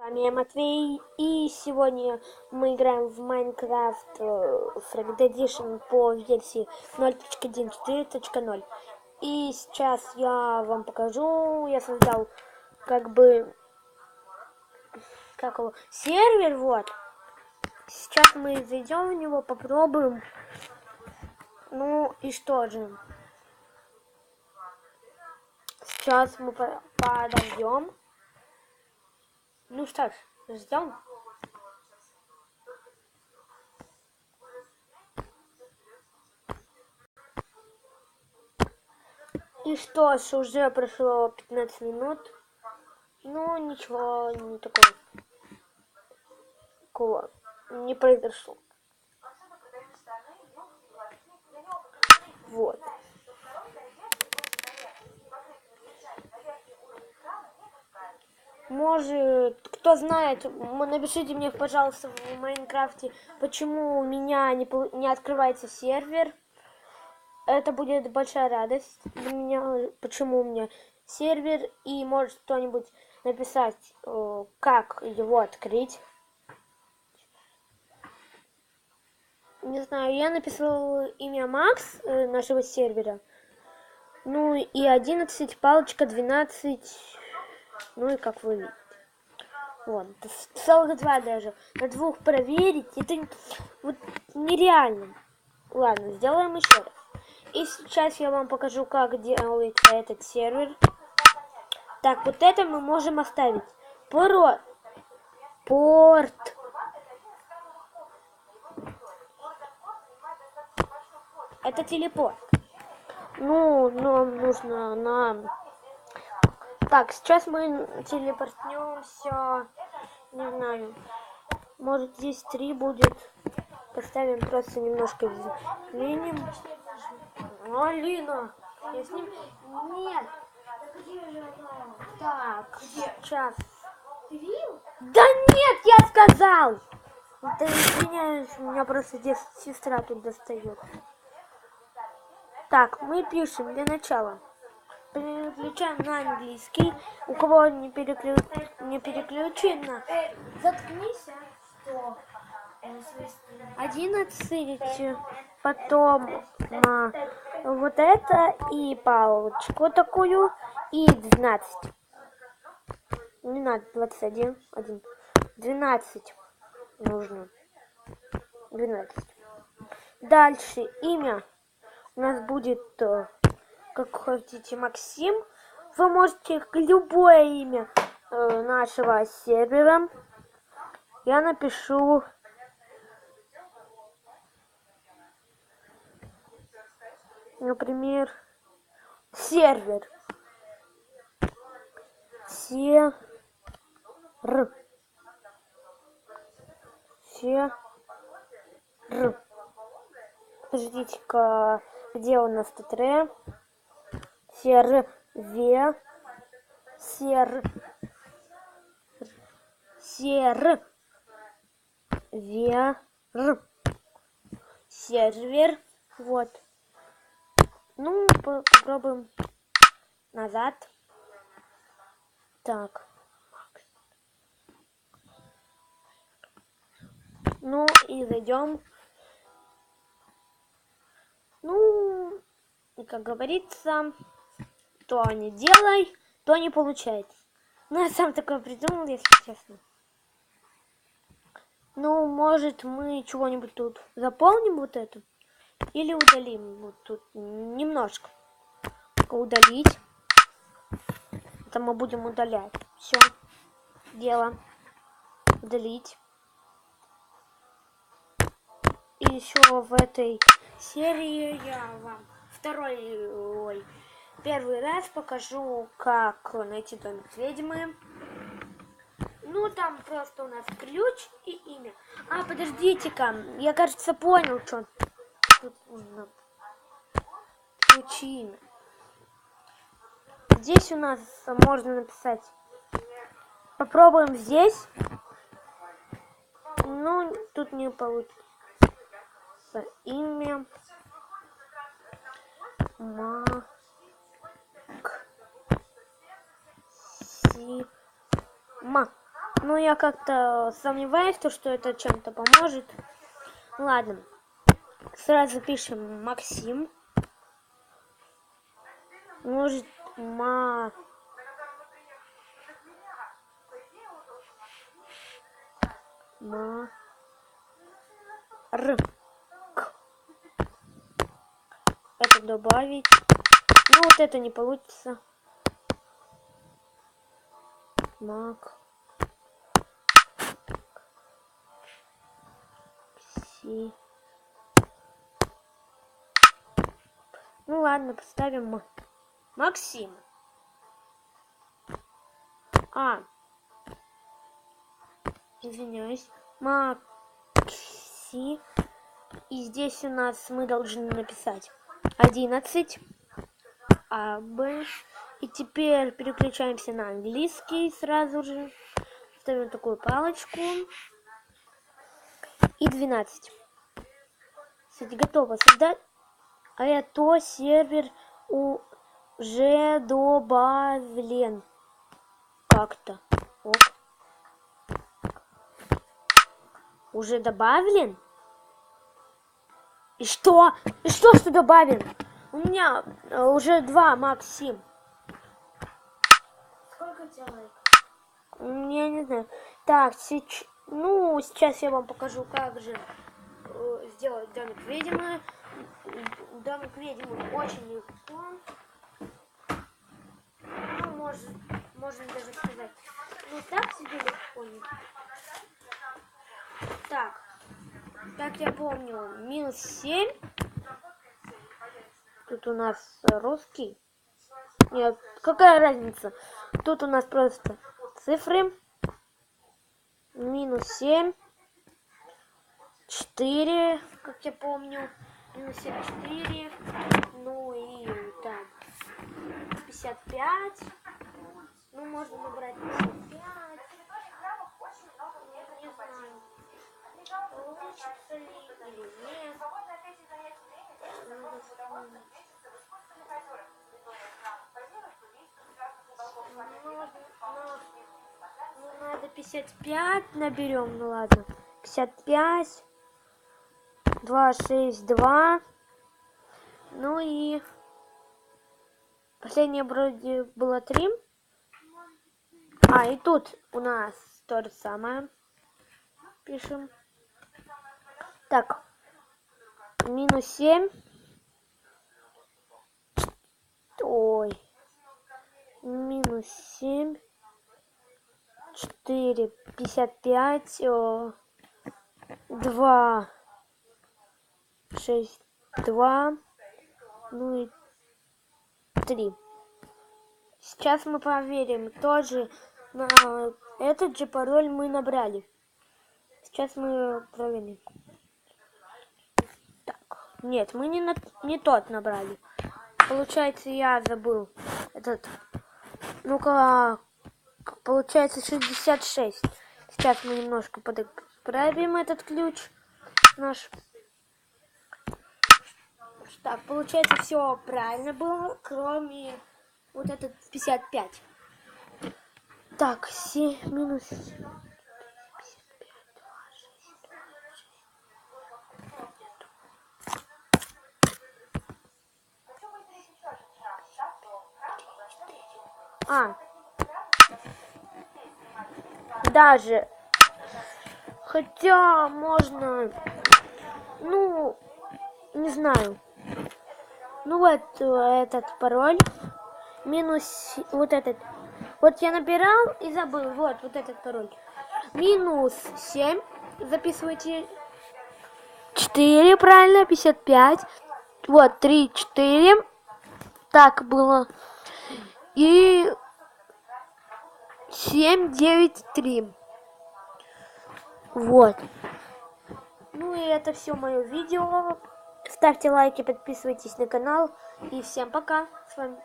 вами я Матвей, и сегодня мы играем в Майнкрафт Fragment Edition по версии 0.1.4.0. И сейчас я вам покажу, я создал как бы, как его, сервер, вот. Сейчас мы зайдем в него, попробуем. Ну и что же. Сейчас мы подождем. Ну что ж, ждем. И что ж, уже прошло 15 минут. Ну, ничего не такого. Такого не произошло. Вот. Может, кто знает, напишите мне, пожалуйста, в Майнкрафте, почему у меня не, не открывается сервер. Это будет большая радость для меня, почему у меня сервер. И может кто-нибудь написать, как его открыть. Не знаю, я написал имя Макс э, нашего сервера. Ну и 11, палочка 12 ну и как вы видите. Вот, целых два даже. На двух проверить, это вот нереально. Ладно, сделаем еще раз. И сейчас я вам покажу, как делается этот сервер. Так, вот это мы можем оставить. Порт. Порт. Это телепорт. Ну, нам нужно нам так, сейчас мы телепортнемся. Не знаю. Может здесь три будет. Поставим просто немножко изменим. Алина! Я с ним... Нет! Так, сейчас. Да нет, я сказал! Да извиняюсь, у меня просто здесь сестра тут достает. Так, мы пишем для начала переключаем на английский. У кого не, переклю... не переключено, заткнись. Одиннадцать, потом а, вот это и палочку такую и двенадцать. Не надо, двадцать один, один. Двенадцать нужно. Двенадцать. Дальше имя у нас будет э, как хотите, Максим. Вы можете любое имя э, нашего сервера. Я напишу например, сервер. Сер. Сер. Подождите-ка, где у нас тут ре? серве сер сер вер сервер. Вот. Ну попробуем назад. Так. Ну и зайдем. Ну и как говорится что не делай, то не получается. Ну, я сам такое придумал, если честно. Ну, может, мы чего-нибудь тут заполним вот эту? Или удалим вот тут немножко. Удалить. Это мы будем удалять. Все. Дело. Удалить. И еще в этой серии я вам второй ой, Первый раз покажу, как найти домик ведьмы. Ну, там просто у нас ключ и имя. А, подождите-ка, я, кажется, понял, что тут нужно. Ключ и имя. Здесь у нас можно написать. Попробуем здесь. Ну, тут не получится. Имя. Ма. Ма. Ну, я как-то сомневаюсь, то, что это чем-то поможет. Ладно. Сразу пишем Максим. Может, ма... Ма... Р. К. Это добавить. Ну, вот это не получится. Мак. Си. Ну ладно, поставим Максим. А. Извиняюсь. Макси. И здесь у нас мы должны написать 11. А, Б. И теперь переключаемся на английский сразу же. Ставим такую палочку. И 12. Кстати, готово создать. А это сервер уже добавлен. Как-то. Уже добавлен? И что? И что, что добавлен? У меня э, уже два, Максим. Я не знаю. Так, сейчас... Ну, сейчас я вам покажу, как же э, сделать домик ведьмы. Домик ведьмы очень легко. Ну, может, можно даже сказать. Ну, так себе легко. Так, как я помню, минус 7. Тут у нас русский. Нет, какая разница? Тут у нас просто цифры. Минус 7. 4, как я помню. Минус 7, 4. Ну и там 55. Ну, можно набрать 55. Не знаю. Получится ли или нет. Надо вспомнить. Ну, надо 55 наберем, ну ладно. 55. 2, 6, 2. Ну и... Последнее вроде было 3. А, и тут у нас то же самое. Пишем. Так. Минус 7. Ой минус семь четыре пятьдесят пять два шесть два ну и три. Сейчас мы проверим тоже на этот же пароль мы набрали. Сейчас мы проверим. Так нет мы не на не тот набрали. Получается я забыл этот ну-ка, получается 66. Сейчас мы немножко подправим этот ключ наш. Так, получается все правильно было, кроме вот этот 55. Так, 7 минус А. Даже. Хотя можно... Ну, не знаю. Ну вот этот пароль. Минус вот этот. Вот я набирал и забыл. Вот, вот этот пароль. Минус 7. Записывайте. 4, правильно, 55. Вот, 3, 4. Так было и семь девять три. Вот. Ну и это все мое видео. Ставьте лайки подписывайтесь на канал. И всем пока. С вами